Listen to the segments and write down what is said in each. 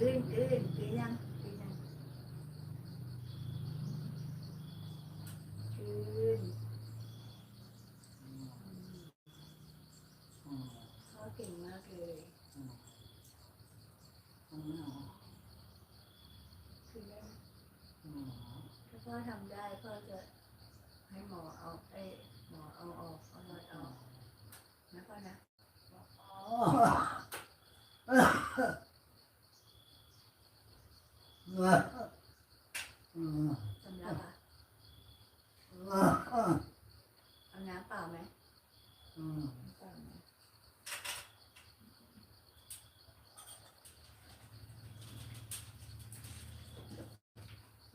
คืนคืนคืนยังคืนยังคืนเขาเก่งมากเลยคือได้ไหมถ้าพ่อทำได้พ่อจะให้หมอเอาไอ้หมอเอาออกเอาหลอดออกนะพ่อนะสำลักอะ เอาน้ำเปล่าไหมน้ำเปล่าไหม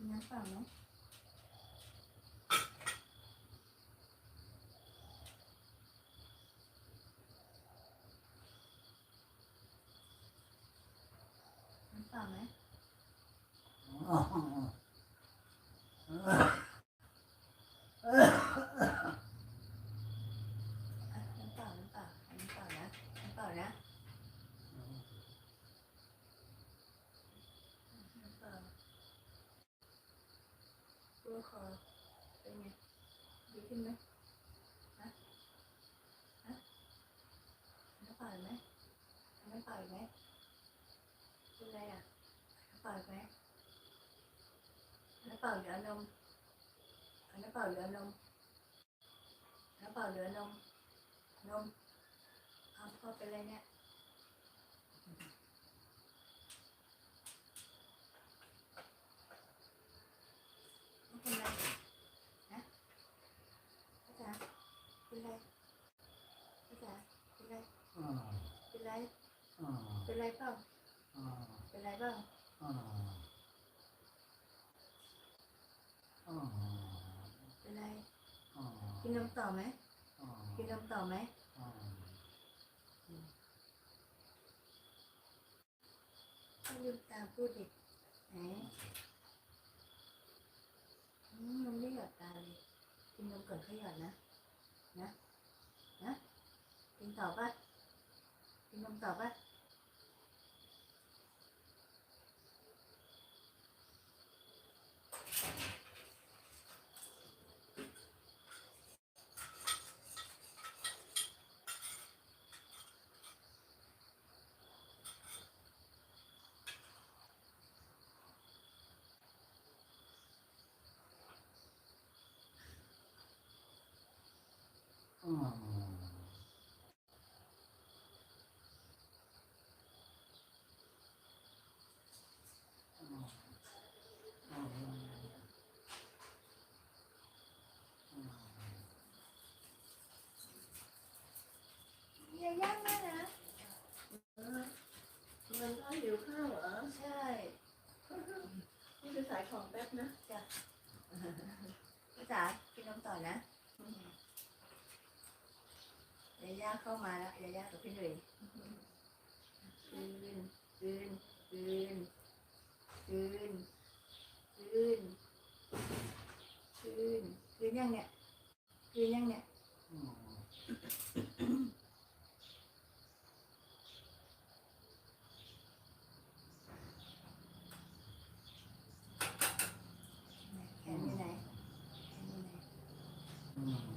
น้ำเปล่าไหมน้ำเปล่าไหม อะ น้ำเปล่าน้ำเปล่าน้ำเปล่านะน้ำเปล่านะน้ำเปล่าตัวคอเป็นไงดีขึ้นไหมฮะฮะน้ำเปล่าอีกไหมน้ำเปล่าอีกไหมเป็นไรอะน้ำเปล่าอีกไหมน้ำเปล่าเหลือนมน้ำเปล่าเหลือนม น้ำเปล่าเหลือนมนมเอาพ่อไปเลยเนี่ยเป็นไรนะพ่อจ๋าเป็นไรพ่อจ๋าเป็นไรเป็นไรเป็นไรเปล่าเป็นไรบ้างเป็นไรกินนมต่อไหม กินนมต่อไหมลืมตาพูดเด็กไหนมมันไม่หยอดตาเลยกินนมก่อนค่อยหยอดนะ นะ นะ กินต่อปะกินนมต่อปะ อย่าย่างแม่นะมันก็หิวข้าวเหรอ ใช่นี่ไปขายของแป๊บนะภาษากินนมต่อนะาย่าเข้ามาแล้วยาย่ากับพี่หนุ่ยคืนคืนคืนคืนคืนคืนคืนยังเนี่ยคืนยังเนี่ยแขนอยู่ไหนแขนอยู่ไหน